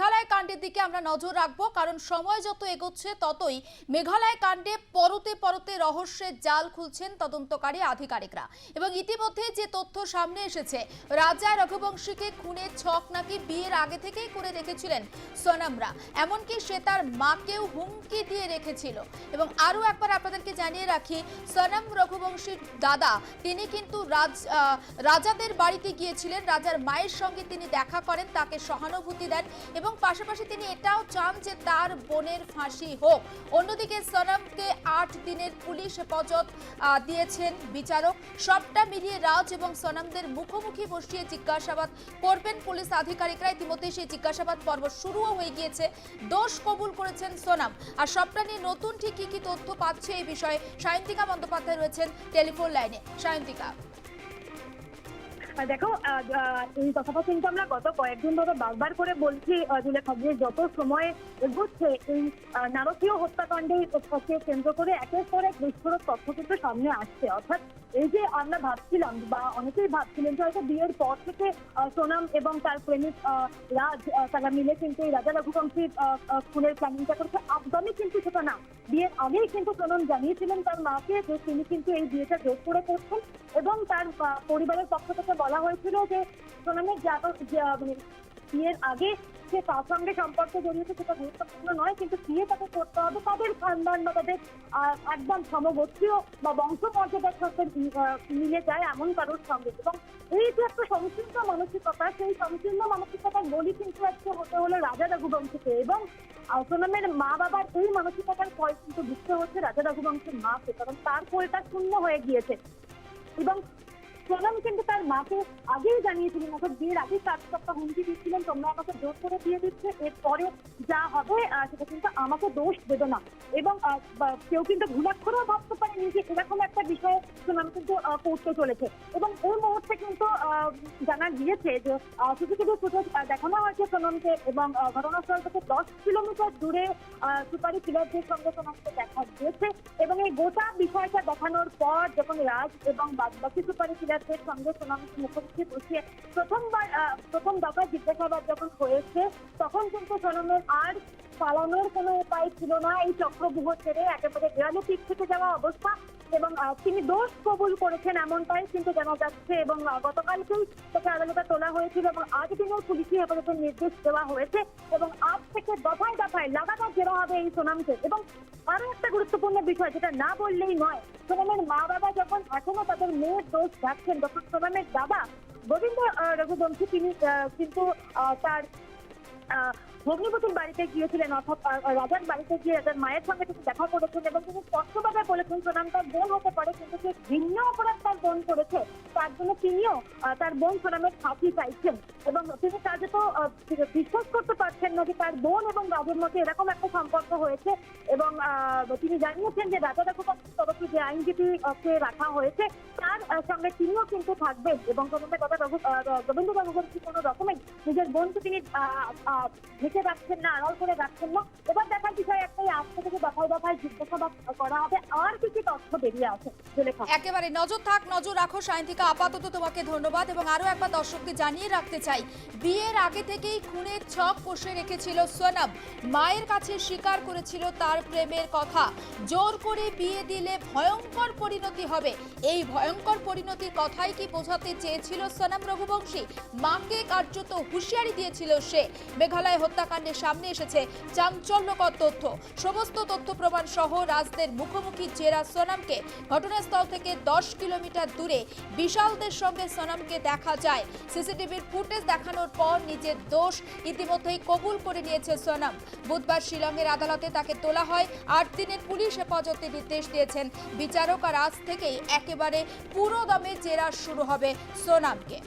Gal Meghalaya কাণ্ডের দিকে আমরা নজর রাখব, কারণ সময় যত এগোচ্ছে ততই মেঘালয় কাণ্ডে পরতে পরতে রহস্যের জাল খুলছেন তদন্তকারী আধিকারিকরা। এবং ইতিমধ্যে যে তথ্য সামনে এসেছে, রাজা রঘুবংশীকে খুনের ছক নাকি বিয়ের আগে থেকেই করে রেখেছিলেন সোনামরা। এমনকি সে তার মাকেও হুমকি দিয়ে রেখেছিল। এবং আরও একবার আপনাদেরকে জানিয়ে রাখি, সোনাম রঘুবংশীর দাদা, তিনি কিন্তু রাজ রাজাদের বাড়িতে গিয়েছিলেন। রাজার মায়ের সঙ্গে তিনি দেখা করেন, তাকে সহানুভূতি দেন এবং পাশাপাশি তিনি এটাও চান যে তার বোনের ফাঁসি হোক। অন্যদিকে সনমকে আট দিনের পুলিশ হেফাজত দিয়েছেন বিচারক। সবটা মিলিয়ে রাজ এবং সনমদের মুখোমুখি বসিয়ে জিজ্ঞাসাবাদ করবেন পুলিশ আধিকারিকরা। ইতিমধ্যে সেই জিজ্ঞাসাবাদ পর্ব শুরুও হয়ে গিয়েছে। দোষ কবুল করেছেন সোনাম। আর সবটা নিয়ে নতুন ঠিক কি কি তথ্য পাচ্ছে এই বিষয়ে সায়ন্তিকা বন্দ্যোপাধ্যায় রয়েছেন টেলিফোন লাইনে। সায়ন্তিকা। দেখো এই কথাটা কিন্তু আমরা গত কয়েকদিন ধরে বারবার করে বলছি জুলেখা যে যত সময় এগোচ্ছে এই নারকীয় কেন্দ্র করে একের পর এক বিস্ফোরক তথ্য কিন্তু সামনে আসছে। অর্থাৎ এই যে আমরা ভাবছিলাম বা অনেকেই ভাবছিলেন যে হয়তো বিয়ের পর থেকে সোনাম এবং তার প্রেমিক রাজ তারা মিলে কিন্তু এই রাজা আহ, খুনের প্ল্যানিংটা করেছে। একদমই কিন্তু সেটা না বিয়ের আগেই কিন্তু সোনম জানিয়েছিলেন তার মাকে যে তিনি কিন্তু এই বিয়েটা জোর করে করছেন। এবং তার পরিবারের পক্ষ থেকে বলা হয়েছিল যে সোনামের জাতক মানে বিয়ের আগে সে তার সঙ্গে সম্পর্ক জড়িয়েছে সেটা গুরুত্বপূর্ণ নয়, কিন্তু বিয়ে তাকে করতে হবে তাদের খানদান বা তাদের একদম সমগোত্রীয় বা বংশ মর্যাদার সাথে মিলে যায় এমন কারোর সঙ্গে। এবং এই যে একটা সংকীর্ণ মানসিকতা, সেই সংকীর্ণ মানসিকতার বলি কিন্তু আজকে হতে হলো রাজা রঘুবংশকে। এবং সোনামের মা বাবার এই মানসিকতার ফল কিন্তু বুঝতে হচ্ছে রাজা রঘুবংশের মাকে কারণ তার কোলটা শূন্য হয়ে গিয়েছে। এবং সোনাম কিন্তু তার মাকে আগেই জানিয়েছিলেন, অর্থাৎ বিয়ের চার সপ্তাহ হুমকি দিচ্ছিলেন তোমরা আমাকে জোর করে দিয়ে দিচ্ছে, এরপরে যা হবে সেটা কিন্তু আমাকে দোষ দেবে না। এবং কেউ কিন্তু ভুলাক্ষরেও ভাবতে পারেনি যে এরকম একটা বিষয়ে সোনাম কিন্তু করতে চলেছে। এবং এই মুহূর্তে কিন্তু জানা গিয়েছে যে সিসিটিভি ফুটেজ দেখানো হয়েছে সোনামকে এবং ঘটনাস্থল থেকে দশ কিলোমিটার দূরে সুপারি কিলারদের সঙ্গে সোনামকে দেখা গিয়েছে। এবং এই গোটা বিষয়টা দেখানোর পর যখন রাজ এবং বাদবাকি সুপারি কিলারদের সঙ্গে সোনামকে মুখোমুখি বসিয়ে প্রথমবার প্রথম দফা জিজ্ঞাসাবাদ যখন হয়েছে, তখন কিন্তু সোনামের আর পালানোর কোনো উপায় ছিল না। এই চক্রবুহ ছেড়ে একেবারে দেয়ালে পিঠ থেকে যাওয়া অবস্থা এবং তিনি দোষ কবুল করেছেন এমনটাই কিন্তু জানা যাচ্ছে এবং গতকালকেই তাকে আদালতে তোলা হয়েছিল এবং আজ দিনের পুলিশি হেফাজতের নির্দেশ দেওয়া হয়েছে এবং আজ থেকে দফায় দফায় লাগাতার জেরা হবে এই সোনামকে এবং আরও একটা গুরুত্বপূর্ণ বিষয়, যেটা না বললেই নয় সোনামের মা যখন এখনও তাদের মেয়ের দোষ যাচ্ছেন। ডক্টর সোনামের দাদা গোবিন্দ রঘুবংশী তিনি কিন্তু তার ভগ্নিপতির বাড়িতে গিয়েছিলেন অর্থাৎ রাজার বাড়িতে গিয়ে রাজার মায়ের সঙ্গে তিনি দেখা করেছেন এবং তিনি স্পষ্টভাবে বলেছেন সোনাম তার বোন হতে পারে কিন্তু যে ভিন্ন অপরাধ তার বোন করেছে। তার জন্য তিনিও তার বোন সোনামের ফাঁসি চাইছেন। এবং তিনি কাজে তো বিশ্বাস করতে পারছেন না যে তার বোন এবং রাজের মধ্যে এরকম একটা সম্পর্ক হয়েছে। এবং তিনি জানিয়েছেন যে রাজা রঘুবংশের তরফে যে আইনজীবী আহ, কে রাখা হয়েছে তার সঙ্গে তিনিও কিন্তু থাকবেন। এবং সোনামের কথা আহ, রবীন্দ্র কোনো রকমের নিজের বোনকে তিনি ঢেকে রাখছেন না, আড়াল করে রাখছেন না। এবার দেখার বিষয় একটাই আজকে থেকে দফায় দফায় জিজ্ঞাসাবাদ করা হবে, আর কি কি তথ্য বেরিয়ে আসে একেবারে নজর থাক, নজর রাখো সায়ন্তিকা, আপাতত তোমাকে ধন্যবাদ এবং আরও একবার দর্শককে জানিয়ে রাখতে চাই, বিয়ের আগে থেকেই খুনের ছক কষে রেখেছিল সোনম, মায়ের কাছে স্বীকার করেছিল তার প্রেমের কথা। জোর করে বিয়ে দিলে ভয়ঙ্কর পরিণতি হবে। এই ভয়ঙ্কর পরিণতির কথাই কি বোঝাতে চেয়েছিল সোনম রঘুবংশী? মাকে কার্যত হুঁশিয়ারি দিয়েছিল সে। মেঘালয় হত্যাকাণ্ডের সামনে এসেছে চাঞ্চল্যকর তথ্য। সমস্ত তথ্য প্রমাণ সহ রাজদের মুখোমুখি জেরা সোনামকে ঘটনাস্থল থেকে দশ কিলোমিটার দূরে বিশালদের সঙ্গে সোনামকে দেখা যায়। সিসিটিভির ফুটেজ দেখানোর পর নিজের দোষ ইতিমধ্যেই কবুল করে নিয়েছে সোনাম। বুধবার শিলংয়ের আদালতে তাকে তোলা হয়। আট দিনের পুলিশ হেফাজতে নির্দেশ দিয়েছেন। বিচারক আর আজ থেকেই একেবারে পুরো দমে জেরা শুরু হবে সোনামকে।